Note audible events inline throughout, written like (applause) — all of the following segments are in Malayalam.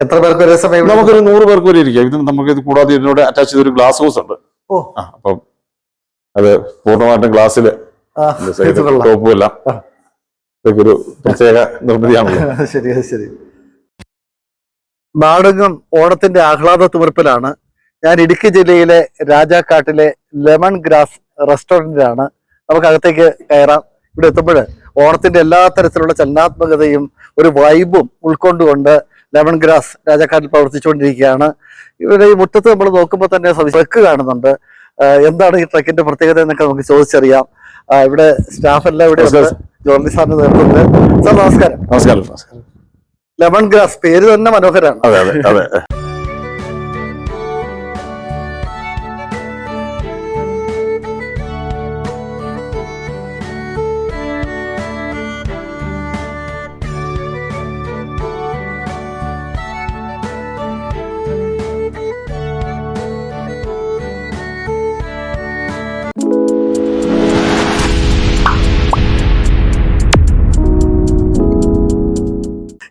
എത്ര പേർക്ക് ഒരേ സമയം നമുക്കൊരു നൂറ് പേർക്ക് വരെ ഇരിക്കാം. ഇത് നമുക്ക് ഇത് കൂടാതെ ഇതിനോട് അറ്റാച്ച് ചെയ്തൊരു ഗ്ലാസ് ഹൗസ് ഉണ്ട്. ഓ. അപ്പം അത് പൂർണമായിട്ടും ഗ്ലാസ്സിൽ കൊള്ളാം. ടോപ്പും എല്ലാം. ഇതൊക്കെ ഒരു പ്രത്യേക നിർമ്മിതിയാണല്ലോ. (laughs) ശരി ശരി. നാടകം ഓണത്തിന്റെ ആഹ്ലാദ തുമർപ്പിലാണ് ഞാൻ ഇടുക്കി ജില്ലയിലെ രാജാക്കാട്ടിലെ ലെമൺ ഗ്രാസ് റെസ്റ്റോറന്റിലാണ്. നമുക്ക് അകത്തേക്ക് കയറാം. ഇവിടെ എത്തുമ്പോൾ ഓണത്തിന്റെ എല്ലാ തരത്തിലുള്ള ചലനാത്മകതയും ഒരു വൈബും ഉൾക്കൊണ്ടുകൊണ്ട് ലെമൺ ഗ്രാസ് രാജാക്കാട്ടിൽ പ്രവർത്തിച്ചുകൊണ്ടിരിക്കുകയാണ്. ഇവിടെ ഈ മുറ്റത്ത് നമ്മൾ നോക്കുമ്പോൾ തന്നെ ട്രക്ക് കാണുന്നുണ്ട്. എന്താണ് ഈ ട്രക്കിന്റെ പ്രത്യേകത എന്നൊക്കെ നമുക്ക് ചോദിച്ചറിയാം. ഇവിടെ സ്റ്റാഫ് എല്ലാം ഇവിടെ ജോർണി സാറിന് നേതൃത്വത്തിൽ. സാർ നമസ്കാരം. നമസ്കാരം നമസ്കാരം. ലെമൺ ഗ്രാസ് പേര് തന്നെ മനോഹരമാണ് അതെ അതെ അതെ.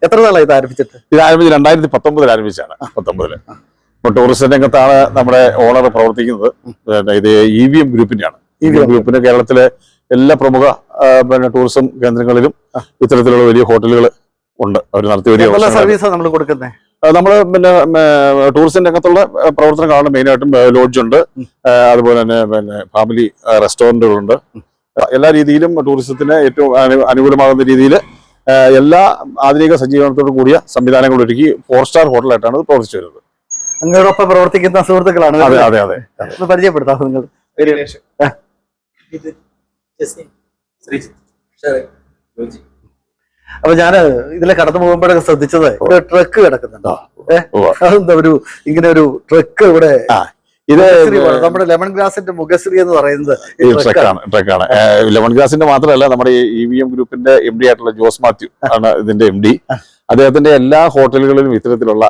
എത്ര നാളായി ഇത് ആരംഭിച്ചിട്ട്? ഇത് ആരംഭിച്ച് രണ്ടായിരത്തി പത്തൊമ്പതിൽ ആരംഭിച്ചാണ് പത്തൊമ്പതിൽ ഇപ്പൊ ടൂറിസ്റ്റ് രംഗത്താണ് നമ്മുടെ ഓണർ പ്രവർത്തിക്കുന്നത്. പിന്നെ ഇത് ഇ വി എം ഗ്രൂപ്പിന്റെയാണ്. ഇ വി എം ഗ്രൂപ്പിന് കേരളത്തിലെ എല്ലാ പ്രമുഖ പിന്നെ ടൂറിസം കേന്ദ്രങ്ങളിലും ഇത്തരത്തിലുള്ള വലിയ ഹോട്ടലുകൾ ഉണ്ട്. അവർ നടത്തി വലിയ സർവീസ്. സർവീസാണ് നമ്മൾ കൊടുക്കുന്നത് നമ്മൾ പിന്നെ ടൂറിസം രംഗത്തുള്ള പ്രവർത്തനങ്ങളാണ് മെയിനായിട്ടും ലോഡ്ജ് ഉണ്ട്. അതുപോലെ തന്നെ പിന്നെ ഫാമിലി റെസ്റ്റോറന്റുകളുണ്ട് എല്ലാ രീതിയിലും ടൂറിസത്തിന് ഏറ്റവും അനുകൂലമാകുന്ന രീതിയിൽ എല്ലാ ആധുനിക സജ്ജീകരണത്തോടു കൂടിയ സംവിധാനങ്ങൾ ഒരുക്കി ഫോർ സ്റ്റാർ ഹോട്ടലായിട്ടാണ് പ്രവർത്തിച്ചു വരുന്നത്. അങ്ങോടൊപ്പം പ്രവർത്തിക്കുന്ന സുഹൃത്തുക്കളാണ്. അതെ അതെ അതെ. ഒന്ന് പരിചയപ്പെടുത്താം നിങ്ങൾ? അപ്പൊ ഞാൻ ഇതിലെ കടന്നു പോകുമ്പോഴൊക്കെ ശ്രദ്ധിച്ചത് ഇവിടെ ട്രക്ക് കിടക്കുന്നുണ്ടോ. ഏഹ് അതെന്താ ഒരു ഇങ്ങനെ ഒരു ട്രക്ക് ഇവിടെ ആ, ഇത് നമ്മുടെ ലെമൺ ഗ്രാസിന്റെ മുഖശ്രീ എന്ന് പറയുന്നത് ട്രക്കാണ്. ട്രക്കാണ് ലെമൺ ഗ്രാസിന്റെ മാത്രമല്ല നമ്മുടെ ഇ വി എം ഗ്രൂപ്പിന്റെ എം ഡി ആയിട്ടുള്ള ജോസ് മാത്യു ആണ് ഇതിന്റെ എം ഡി അദ്ദേഹത്തിന്റെ എല്ലാ ഹോട്ടലുകളിലും ഇത്തരത്തിലുള്ള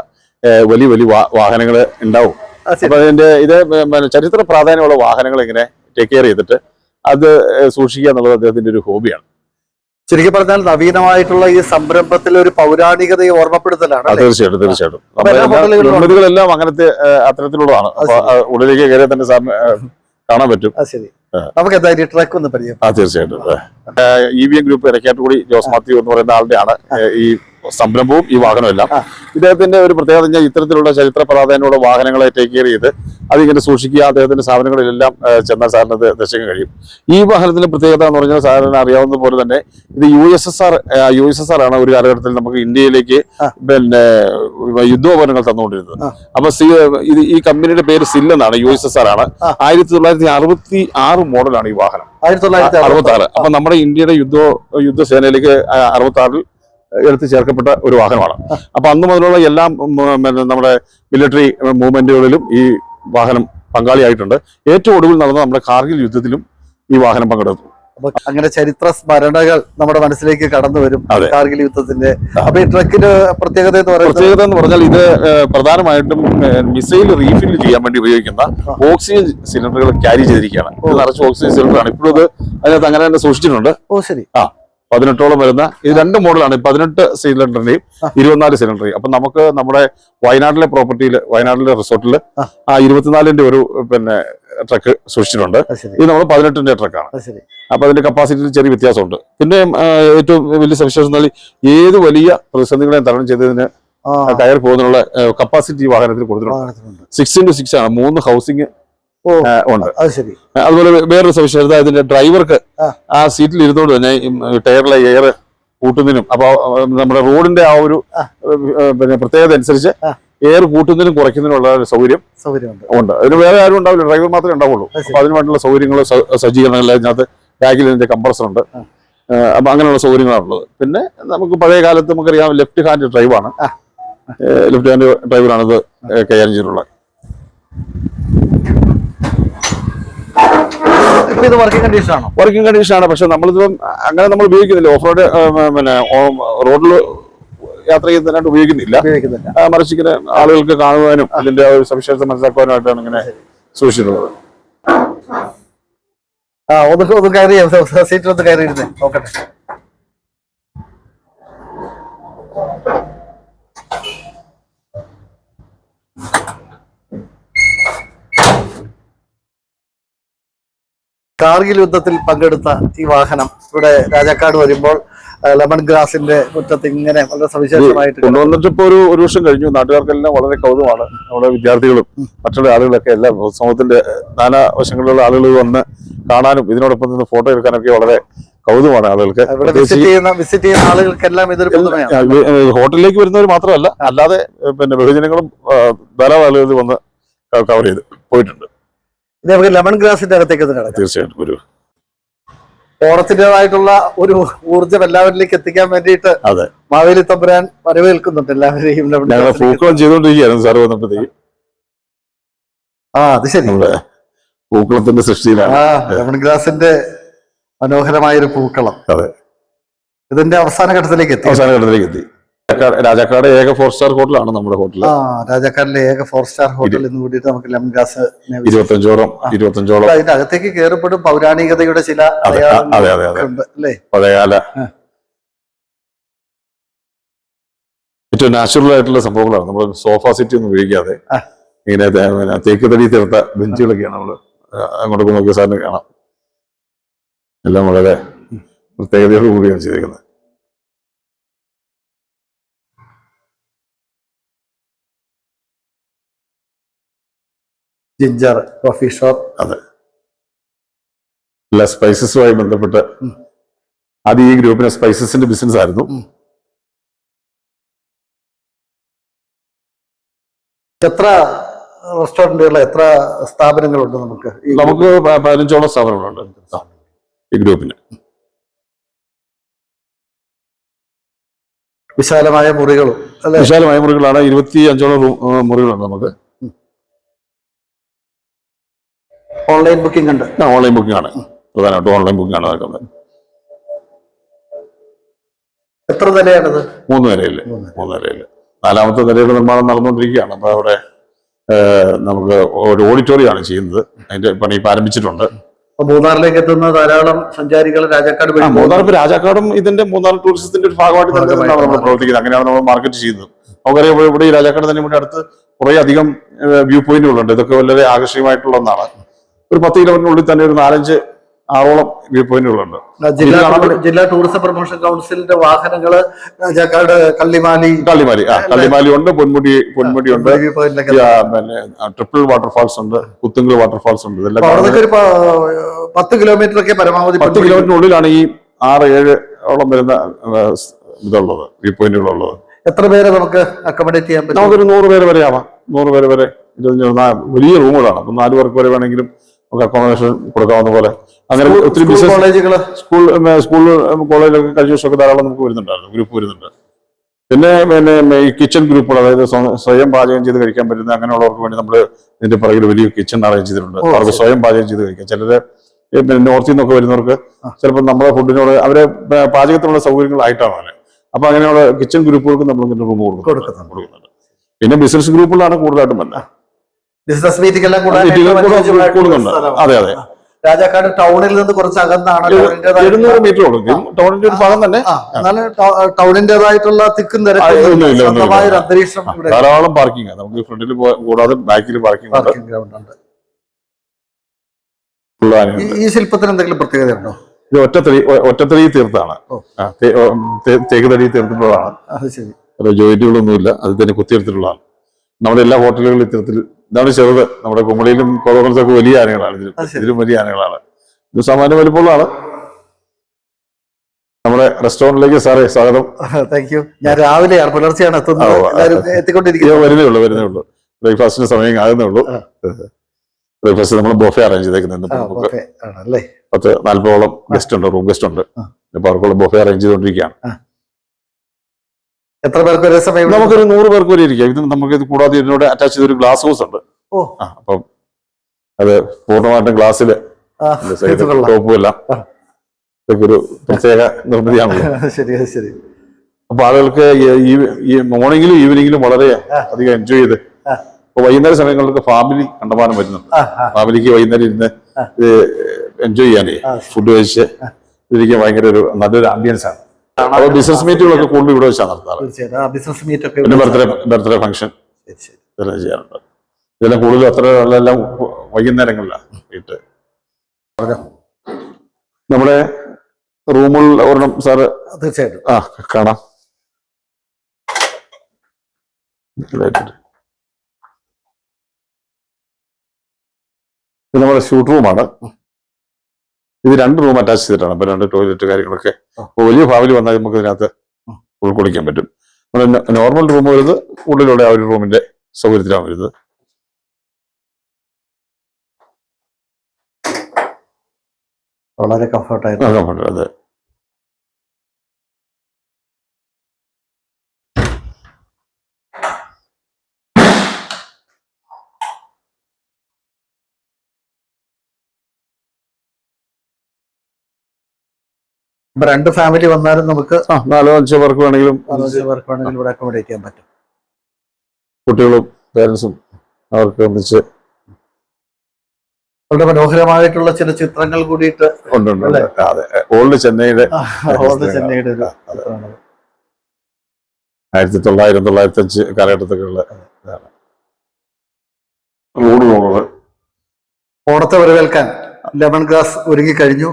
വലിയ വലിയ വാഹനങ്ങൾ ഉണ്ടാവും. അപ്പൊ അതിന്റെ ഇത് ചരിത്ര പ്രാധാന്യമുള്ള വാഹനങ്ങൾ ഇങ്ങനെ ടേക്ക് കെയർ ചെയ്തിട്ട് അത് സൂക്ഷിക്കുക എന്നുള്ളത് അദ്ദേഹത്തിന്റെ ഒരു ഹോബിയാണ് ചുരുക്കി പറഞ്ഞാൽ നവീനമായിട്ടുള്ള ഈ സംരംഭത്തിൽ ഒരു പൗരാണികതയെ ഓർമ്മപ്പെടുത്തലാണ്? തീർച്ചയായിട്ടും തീർച്ചയായിട്ടും. എല്ലാം. നിർമ്മിതികളെല്ലാം അങ്ങനത്തെ അത്തരത്തിലുള്ളതാണ്. ഉള്ളിലേക്ക് കയറിയാൽ തന്നെ സാറിന് കാണാൻ പറ്റും. ശരി. നമുക്ക് എന്തായാലും ട്രക്ക് ഒന്ന് പരിചയം ആ തീർച്ചയായിട്ടും. ഇ വി എം ഗ്രൂപ്പ് ഇരക്കാട്ടുകൂടി ജോസ് മാത്യു എന്ന് പറയുന്ന ആളുടെയാണ് ഈ സംരംഭവും ഈ വാഹനവും എല്ലാം ഇദ്ദേഹത്തിന്റെ ഒരു പ്രത്യേകത വെച്ചാൽ ഇത്തരത്തിലുള്ള ചരിത്ര പ്രാധാന്യമുള്ള വാഹനങ്ങളെ ടേക്ക് കെയർ ചെയ്ത് അതിങ്ങനെ സൂക്ഷിക്കുക അദ്ദേഹത്തിന്റെ സ്ഥാപനങ്ങളിലെല്ലാം ചെന്നാൽ സാറിന് ദർശിക്കാൻ കഴിയും. ഈ വാഹനത്തിന്റെ പ്രത്യേകത എന്ന് പറഞ്ഞാൽ സാറിന് അറിയാവുന്ന പോലെ തന്നെ ഇത് U S S R U S S R ആണ് ഒരു കാലഘട്ടത്തിൽ നമുക്ക് ഇന്ത്യയിലേക്ക്. പിന്നെ യുദ്ധോപകരണങ്ങൾ തന്നുകൊണ്ടിരുന്നത്. അപ്പൊ സി ഇത് ഈ കമ്പനിയുടെ പേര് സിൽ എന്നാണ് യു എസ് എസ് ആർ ആണ്. ആയിരത്തി തൊള്ളായിരത്തി അറുപത്തി ആറ് മോഡലാണ് ഈ വാഹനം. ആയിരത്തി തൊള്ളായിരത്തി അറുപത്തി ആറ് അപ്പൊ നമ്മുടെ ഇന്ത്യയുടെ യുദ്ധ യുദ്ധസേനയിലേക്ക് അറുപത്തി ആറിൽ എടുത്ത് ചേർക്കപ്പെട്ട ഒരു വാഹനമാണ്. അപ്പോൾ അന്ന് മുതലുള്ള എല്ലാ നമ്മുടെ മിലിറ്ററി മൂവ്മെന്റുകളിലും ഈ വാഹനം പങ്കാളിയായിട്ടുണ്ട്. ഏറ്റവും ഒടുവിൽ നടന്ന നമ്മുടെ കാർഗിൽ യുദ്ധത്തിലും ഈ വാഹനം പങ്കെടുത്തു. അപ്പൊ അങ്ങനെ ചരിത്ര സ്മരണകൾ നമ്മുടെ മനസ്സിലേക്ക് കടന്നു വരും കാർഗിൽ യുദ്ധത്തിന്റെ. അപ്പൊ ഈ ട്രക്കിന് പ്രത്യേകത എന്ന് പറയുന്നത്? പ്രത്യേകത എന്ന് പറഞ്ഞാൽ ഇത് പ്രധാനമായിട്ടും മിസൈൽ റീഫിൽ ചെയ്യാൻ വേണ്ടി ഉപയോഗിക്കുന്ന ഓക്സിജൻ സിലിണ്ടറുകൾ ക്യാരി ചെയ്തിരിക്കുകയാണ്. ഇത് നിറച്ച് ഓക്സിജൻ സിലിണ്ടറാണ്. ഇപ്പോഴും അത് അതിനകത്ത് അങ്ങനെ തന്നെ സൂക്ഷിച്ചിട്ടുണ്ട്. ഓ ശരി. ആ. പതിനെട്ടോളം വരുന്ന ഇത് രണ്ട് മോഡലാണ്. പതിനെട്ട് സിലിണ്ടറിന്റെയും. ഇരുപത്തിനാല് സിലിണ്ടറേയും അപ്പൊ നമുക്ക് നമ്മുടെ വയനാട്ടിലെ പ്രോപ്പർട്ടിയിൽ വയനാട്ടിലെ റിസോർട്ടിൽ ആ. ഇരുപത്തിനാലിന്റെ ഒരു പിന്നെ ട്രക്ക് സൂക്ഷിച്ചിട്ടുണ്ട് ഇത് നമ്മൾ പതിനെട്ടിന്റെ ട്രക്കാണ് അപ്പൊ അതിന്റെ കപ്പാസിറ്റിയിൽ ചെറിയ വ്യത്യാസമുണ്ട്. പിന്നെ ഏറ്റവും വലിയ സവിശേഷം എന്നാൽ ഏത് വലിയ പ്രതിസന്ധികളെയും തരണം ചെയ്തതിന് കയറി പോകുന്നതിനുള്ള കപ്പാസിറ്റി വാഹനത്തിൽ കൊടുത്തിട്ടുണ്ട്. സിക്സ് ഇന്റു സിക്സ് ആണ്. മൂന്ന് ഹൗസിംഗ് ഉണ്ട്. അത് ശരി. അതുപോലെ വേറൊരു സവിശേഷത ഇതിന്റെ ഡ്രൈവർക്ക് ആ. സീറ്റിൽ ഇരുന്നുകൊണ്ട് തന്നെ ടയറിലെ എയർ കൂട്ടുന്നതിനും അപ്പൊ നമ്മുടെ റോഡിന്റെ ആ ഒരു പിന്നെ പ്രത്യേകത അനുസരിച്ച് എയർ കൂട്ടുന്നതിനും കുറയ്ക്കുന്നതിനുള്ള ഒരു സൗകര്യം സൗകര്യമുണ്ട്. ഉണ്ട്. അതിന് വേറെ ആരും ഉണ്ടാവില്ല. ഡ്രൈവർ മാത്രമേ ഉണ്ടാവുള്ളൂ. അപ്പൊ അതിന് വേണ്ടിയുള്ള സൗകര്യങ്ങൾ സജ്ജീകരണങ്ങൾ അതിനകത്ത് ബാഗിൽ ഇതിന്റെ കംപ്രസർ ഉണ്ട്. അപ്പൊ അങ്ങനെയുള്ള സൗകര്യങ്ങളാണുള്ളത് പിന്നെ നമുക്ക് പഴയ കാലത്ത് നമുക്കറിയാം ലെഫ്റ്റ് ഹാൻഡ് ഡ്രൈവാണ് ആണ്. ലെഫ്റ്റ് ഹാൻഡ് ഡ്രൈവറാണിത് കൈകാര്യം ചെയ്തിട്ടുള്ളത്. ഇത് വർക്കിംഗ് കണ്ടീഷൻ ആണോ? വർക്കിംഗ് കണ്ടീഷൻ ആണ്. പക്ഷെ നമ്മളിപ്പം അങ്ങനെ നമ്മൾ ഉപയോഗിക്കുന്നില്ല. ഓഫ് റോഡ് പിന്നെ റോഡിൽ യാത്ര ചെയ്യുന്നതിനായിട്ട് ഉപയോഗിക്കുന്നില്ല. ഉപയോഗിക്കുന്നില്ല. ആ, മറിച്ച് ഇങ്ങനെ ആളുകൾക്ക് കാണുവാനും അതിന്റെ ആ ഒരു സവിശേഷത മനസ്സിലാക്കുവാനായിട്ടാണ് ഇങ്ങനെ സൂക്ഷിച്ചിട്ടുള്ളത്. ആ ഒന്ന് ഒന്ന് കയറി ഒന്ന് കയറി ഇരുന്നേ നോക്കട്ടെ. കാർഗിൽ യുദ്ധത്തിൽ പങ്കെടുത്ത ഈ വാഹനം ഇവിടെ രാജാക്കാട് വരുമ്പോൾ ലെമൺ ഗ്രാസിന്റെ മുറ്റത്ത് ഇങ്ങനെ വളരെ സവിശേഷമായിട്ട് കൊണ്ടുവന്നിട്ട് ഇപ്പൊ ഒരു ഒരു വർഷം കഴിഞ്ഞു. നാട്ടുകാർക്കെല്ലാം വളരെ കൗതുകമാണ്. നമ്മുടെ വിദ്യാർത്ഥികളും മറ്റുള്ള ആളുകളൊക്കെ എല്ലാം സമൂഹത്തിന്റെ നാനാ വശങ്ങളിലുള്ള ആളുകൾ വന്ന് കാണാനും ഇതിനോടൊപ്പം നിന്ന് ഫോട്ടോ എടുക്കാനൊക്കെ വളരെ കൗതുകമാണ് ആളുകൾക്ക്. വിസിറ്റ് ചെയ്യുന്ന ആളുകൾക്കെല്ലാം ഇതൊരു ഹോട്ടലിലേക്ക് വരുന്നവർ മാത്രമല്ല അല്ലാതെ പിന്നെ ബഹുജനങ്ങളും ധാരാളം ആളുകൾ വന്ന് കവർ ചെയ്ത് പോയിട്ടുണ്ട്. ഇത് നമുക്ക് ലെമൺ ഗ്രാസിന്റെ അകത്തേക്ക് ഒന്ന് കിടക്കാം. തീർച്ചയായിട്ടും ഒരു ഓണത്തിന്റെതായിട്ടുള്ള ഒരു ഊർജം എല്ലാവരിലേക്ക് എത്തിക്കാൻ വേണ്ടിയിട്ട് അതെ. മാവേലി തമ്പുരാൻ വരവേൽക്കുന്നുണ്ട് എല്ലാവരെയും ഞങ്ങൾ പൂക്കളം ചെയ്തുകൊണ്ടിരിക്കുകയായിരുന്നു സാറ് വന്നപ്പോഴത്തേക്ക്. ആ അത് ശരി. പൂക്കളത്തിന്റെ സൃഷ്ടിയിലാണ്. ലെമൺ ഗ്രാസിന്റെ മനോഹരമായ ഒരു പൂക്കളം. അതെ. ഇതിന്റെ അവസാന ഘട്ടത്തിലേക്ക് എത്തി. അവസാന ഘട്ടത്തിലേക്ക് എത്തി. രാജാക്കാട്- ഏക ഫോർ സ്റ്റാർ ഹോട്ടലാണ് നമ്മുടെ ഹോട്ടൽ രാജാക്കാടിലെ ഏക ഫോർ സ്റ്റാർ ഹോട്ടൽ എന്ന് കൂടിയിട്ട് നമുക്ക് ലെമൺ ഗ്രാസ് ഇരുപത്തഞ്ചോളം ഇരുപത്തഞ്ചോളം. അതിന്റെ അകത്തേക്ക് കയറപ്പെടും പൗരാണികതയുടെ ചില അതെ, അതെ, അതെ, അല്ലേ? പഴയകാല ഏറ്റവും നാച്ചുറൽ ആയിട്ടുള്ള സംഭവങ്ങളാണ്. നമ്മൾ സോഫ സിറ്റി ഒന്നും ഉപയോഗിക്കാതെ ഇങ്ങനെ തേക്ക് തടി തീർത്ത ബെഞ്ചുകളൊക്കെയാണ് നമ്മൾ അങ്ങോട്ടൊക്കെ നോക്കിയ സാറിന് കാണാം. എല്ലാം വളരെ പ്രത്യേകതയോട് കൂടിയാണ് ചെയ്തിരിക്കുന്നത്. Ginger coffee shop. അതെ. എല്ലാ സ്പൈസസുമായി ബന്ധപ്പെട്ട് അത് ഈ ഗ്രൂപ്പിന് സ്പൈസസിന്റെ ബിസിനസ് ആയിരുന്നു. എത്ര റെസ്റ്റോറന്റുകൾ എത്ര സ്ഥാപനങ്ങളുണ്ട് നമുക്ക്? നമുക്ക് പതിനഞ്ചോളം സ്ഥാപനങ്ങളുണ്ട്. ഈ ഗ്രൂപ്പിന്. വിശാലമായ മുറികളും വിശാലമായ മുറികളാണ്. ഇരുപത്തി അഞ്ചോളം മുറികളുണ്ട് നമുക്ക്. ഓൺലൈൻ ബുക്കിംഗ് ഉണ്ട്. ഓൺലൈൻ ബുക്കിംഗ് ആണ്. പ്രധാനമായിട്ടും ഓൺലൈൻ ബുക്കിംഗ് ആണ് നടക്കുന്നത്. എത്ര നിലയാണത്? മൂന്ന് നിലയിൽ മൂന്ന് നിലയിൽ. നാലാമത്തെ നിലയുടെ നിർമ്മാണം നടന്നുകൊണ്ടിരിക്കുകയാണ്. അപ്പൊ അവിടെ നമുക്ക് ഒരു ഓഡിറ്റോറിയം ആണ് ചെയ്യുന്നത്. അതിന്റെ പണി ഇപ്പൊ ആരംഭിച്ചിട്ടുണ്ട്. മൂന്നാറിലേക്ക് എത്തുന്ന ധാരാളം സഞ്ചാരികൾ രാജാക്കാട് മൂന്നാർ ഇപ്പൊ രാജാക്കാടും ഇതിന്റെ മൂന്നാർ ടൂറിസത്തിന്റെ ഒരു ഭാഗമായിട്ട് നമ്മൾ. പ്രവർത്തിക്കുന്നത്. അങ്ങനെയാണ് നമ്മൾ മാർക്കറ്റ് ചെയ്യുന്നത്. നമുക്കറിയാം ഇവിടെ ഈ രാജാക്കാട് തന്നെ ഇവിടെ അടുത്ത് കുറേ അധികം വ്യൂ പോയിന്റുകളുണ്ട് ഇതൊക്കെ വളരെ ആകർഷകമായിട്ടുള്ള ഒന്നാണ്. ഒരു പത്ത് കിലോമീറ്ററിനുള്ളിൽ തന്നെ ഒരു നാലഞ്ച് ആറോളം വ്യൂ പോയിന്റുകളുണ്ട് ജില്ലാ ജില്ലാ ടൂറിസം പ്രൊമോഷൻ കൗൺസിലിന്റെ വാഹനങ്ങൾ രാജാക്കാട് കള്ളിമാലി കള്ളിമാലി ആ കള്ളിമാലി ഉണ്ട് പൊന്മുടി പൊന്മുടി ഉണ്ട്. പിന്നെ ട്രിപ്പിൾ വാട്ടർഫാൾസ് ഉണ്ട് കുത്തുങ്കൽ വാട്ടർഫാൾസ് ഉണ്ട്. ഇതെല്ലാം പത്ത് കിലോമീറ്റർ ഒക്കെ പരമാവധി പത്ത് കിലോമീറ്ററിനുള്ളിലാണ് ഈ ആറ് ഏഴ് ഓളം വരുന്ന ഇതുള്ളത് വ്യൂ പോയിന്റുകളുള്ളത് എത്ര പേരെ നമുക്ക് അക്കോമഡേറ്റ് ചെയ്യാൻ പറ്റും? നമുക്കൊരു നൂറ് പേര് വരെ ആവാം. നൂറ് പേര് വരെ ഇരുപത്തഞ്ച് വലിയ റൂമുകളാണ് അപ്പം നാല് പേർക്ക് വരെ വേണമെങ്കിലും നമുക്ക് അക്കോമഡേഷൻ കൊടുക്കാവുന്ന പോലെ. അങ്ങനെ ഒത്തിരി ബിസിനസ് കോളേജുകൾ സ്കൂൾ സ്കൂൾ കോളേജിലൊക്കെ കഴിഞ്ഞ ഒക്കെ ധാരാളം നമുക്ക് വരുന്നുണ്ടായിരുന്നു. ഗ്രൂപ്പ് വരുന്നുണ്ട്. പിന്നെ പിന്നെ ഈ കിച്ചൺ ഗ്രൂപ്പുകൾ അതായത് സ്വ- സ്വയം പാചകം ചെയ്ത് കഴിക്കാൻ പറ്റുന്ന അങ്ങനെയുള്ളവർക്ക് വേണ്ടി നമ്മൾ ഇതിന്റെ പുറകിൽ വലിയ കിച്ചൺ അറേഞ്ച് ചെയ്തിട്ടുണ്ട്. അവർക്ക് സ്വയം പാചകം ചെയ്ത് കഴിക്കാം. ചിലര് പിന്നെ നോർത്തിൽ നിന്നൊക്കെ വരുന്നവർക്ക് ചിലപ്പോൾ നമ്മുടെ ഫുഡിനോട് അവരെ പാചകത്തിനുള്ള സൗകര്യങ്ങളായിട്ടാണ് അല്ലെ അപ്പൊ അങ്ങനെയുള്ള കിച്ചൺ ഗ്രൂപ്പുകൾക്ക് നമ്മൾ ഇങ്ങനെ റൂം കൊടുക്കുന്നുണ്ട്. പിന്നെ ബിസിനസ് ഗ്രൂപ്പുകളാണ് കൂടുതലായിട്ടും തന്നെ ബിസിനസ് മീറ്റിംഗ് എല്ലാം കൂടാൻ. അതെ അതെ രാജാക്കാട് ടൗണിൽ നിന്ന് കുറച്ച് അകന്നാണ് എഴുന്നൂറ് മീറ്റർ ടൗണിന്റെ ഒരു ഭാഗം തന്നെ. എന്നാലും ടൗണിന്റേതായിട്ടുള്ള തിക്കും ആ, ഒന്നുമില്ല, തിരക്കും ഒന്നുമില്ല. സ്വന്തമായ ഒരു അന്തരീക്ഷം ഇവിടെ. ധാരാളം പാർക്കിംഗ് നമുക്ക് ഫ്രണ്ടിൽ കൂടാതെ ബാക്കിൽ പാർക്കിംഗ് ഉണ്ട്. പാർക്കിംഗ് ഗ്രൗണ്ട് ഉണ്ട്. ഈ-. എന്തെങ്കിലും ശില്പത്തിന് എന്തെങ്കിലും പ്രത്യേകതയുണ്ടോ ഇത് ഒറ്റത്തടി ഒറ്റത്തടി തീർത്താണ്. തേക്കുതടി തീർത്തിട്ടുള്ളതാണ്. ജോയിന്റുകളൊന്നുമില്ല. അത് തന്നെ കുത്തിയെടുത്തിട്ടുള്ളതാണ്. നമ്മുടെ എല്ലാ ഹോട്ടലുകളിലും ഇത്തരത്തിൽ ഇതാണ് ചെറുത്. നമ്മുടെ കുമളിയിലും കോതകുളത്തൊക്കെ വലിയ ആനകളാണ്. ഇതിലും. ഇതിലും വലിയ ആനകളാണ്. ഇത് സാമാന്യ വലിപ്പമുള്ളതാണ്. നമ്മുടെ റെസ്റ്റോറന്റിലേക്ക് സാറേ സ്വാഗതം. താങ്ക് യു ഞാൻ രാവിലെയാണ് പുലർച്ചെയാണ് എത്തുന്നത്. എത്തിക്കൊണ്ടിരിക്കുന്നത് വരുന്നേ ഉള്ളൂ വരുന്നേ ഉള്ളൂ. ബ്രേക്ക്ഫാസ്റ്റിന് സമയം ആകുന്നേ ഉള്ളൂ. ബ്രേക്ക്ഫാസ്റ്റ് നമ്മൾ ബോഫേ അറേഞ്ച് ചെയ്തേക്കുന്നുണ്ട്. നമുക്ക് പത്ത് നാല്പതോളം ഗസ്റ്റ് ഉണ്ട് റൂം ഗസ്റ്റ് ഉണ്ട്. അപ്പൊ അവർക്കുള്ള ബോഫേ അറേഞ്ച് ചെയ്തുകൊണ്ടിരിക്കുകയാണ്. എത്ര പേർക്ക് ഒരേ സമയം നമുക്ക് നമുക്കൊരു നൂറ് പേർക്ക് വരെ ഇരിക്കാം. ഇത് നമുക്ക് ഇത് കൂടാതെ ഇതിനോട് അറ്റാച്ച് ചെയ്തൊരു ഗ്ലാസ് ഹൗസ് ഉണ്ട്. ഓ. അപ്പം അത് പൂർണമായിട്ടും ഗ്ലാസ്സിൽ ഇത് കൊള്ളാം. ടോപ്പും എല്ലാം ഇതൊക്കെ ഒരു പ്രത്യേക നിർമ്മിതിയാണല്ലോ. (laughs) ശരി ശരി. അപ്പൊ ആളുകൾക്ക് ഈ- മോർണിംഗിലും ഈവനിങ്ങിലും വളരെ അധികം എൻജോയ് ചെയ്ത്. അപ്പൊ വൈകുന്നേര സമയങ്ങളിലൊക്കെ ഫാമിലി കണ്ടമാനം വരുന്നുണ്ട് ഫാമിലിക്ക് വൈകുന്നേരം ഇരുന്ന് എൻജോയ് ചെയ്യാനേ ഫുഡ് കഴിച്ച് ഇരിക്കാൻ ഭയങ്കര ഒരു നല്ലൊരു ആംബിയൻസ് ആണ്. ബിസിനസ് മീറ്റുകളൊക്കെ കൂടുതൽ ഇവിടെ വെച്ചാണ് നടത്താറ്. തീർച്ചയായിട്ടും. ബിസിനസ് മീറ്റ് ഒക്കെ പിന്നെ ബർത്ത്ഡേ ബർത്ത്ഡേ ഫംഗ്ഷൻ. ഇതെല്ലാം ചെയ്യാറുണ്ട്. ഇതെല്ലാം കൂടുതൽ അത്ര എല്ലാം വൈകുന്നേരങ്ങളിലാണ് വീട്ട്. നമ്മുടെ റൂമുകൾ ഒരെണ്ണം സാറ് തീർച്ചയായിട്ടും. ആ കാണാം. ഇത് നമ്മുടെ ഷൂട്ട് റൂമാണ് ഇത് രണ്ട് റൂം അറ്റാച്ച് ചെയ്തിട്ടാണ്. അപ്പൊ രണ്ട് ടോയ്ലറ്റ് കാര്യങ്ങളൊക്കെ വലിയ ഫാമിലി വന്നാൽ നമുക്ക് ഇതിനകത്ത് ഉൾക്കൊള്ളിക്കാൻ പറ്റും. നോർമൽ റൂം വരുന്നത് ഉള്ളിലുള്ള ആ ഒരു റൂമിന്റെ സൗകര്യത്തിലാണ് വരുന്നത്. വളരെ കംഫർട്ടായിരുന്നു ആ, അതെ. ഇപ്പൊ രണ്ട് ഫാമിലി വന്നാലും നമുക്ക് നാലോ അഞ്ചോ പേർക്ക് വേണമെങ്കിലും പേർക്ക് വേണമെങ്കിലും ഇവിടെ അക്കോമഡേറ്റ് ചെയ്യാൻ പറ്റും. കുട്ടികളും പേരൻസും അവർക്ക് ഒന്നിച്ച് വളരെ മനോഹരമായിട്ടുള്ള ചില ചിത്രങ്ങൾ കൂടിയിട്ട് ഓൾഡ് ചെന്നൈയുടെ ഓൾഡ് ചെന്നൈയുടെ ആയിരത്തി തൊള്ളായിരം തൊള്ളായിരത്തി അഞ്ച് കാലഘട്ടത്തിലുള്ള റോഡ് പോകുന്നത് ഓണത്തെ വരവേൽക്കാൻ ലെമൺ ഗ്രാസ് ഒരുങ്ങിക്കഴിഞ്ഞു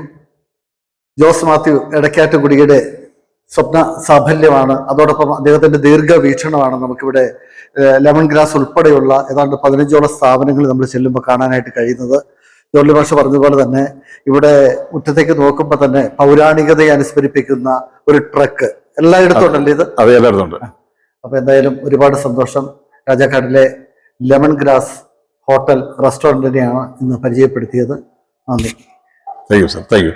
ജോസ് മാത്യു എടക്കാറ്റ് കുടിയുടെ സ്വപ്ന സാഫല്യമാണ്. അതോടൊപ്പം അദ്ദേഹത്തിന്റെ ദീർഘവീക്ഷണമാണ് നമുക്കിവിടെ ലെമൺ ഗ്രാസ് ഉൾപ്പെടെയുള്ള ഏതാണ്ട് പതിനഞ്ചോളം സ്ഥാപനങ്ങൾ നമ്മൾ ചെല്ലുമ്പോൾ കാണാനായിട്ട് കഴിയുന്നത്. ജോർലി ഭാഷ പറഞ്ഞതുപോലെ തന്നെ ഇവിടെ മുറ്റത്തേക്ക് നോക്കുമ്പോൾ തന്നെ പൗരാണികതയെ അനുസ്മരിപ്പിക്കുന്ന ഒരു ട്രക്ക് എല്ലായിടത്തും ഉണ്ടല്ലേ ഇത്? അത് അപ്പൊ എന്തായാലും ഒരുപാട് സന്തോഷം. രാജാക്കാടിലെ ലെമൺ ഗ്രാസ് ഹോട്ടൽ റെസ്റ്റോറന്റിനെയാണ് ഇന്ന് പരിചയപ്പെടുത്തിയത്. നന്ദി. Thank you sir thank you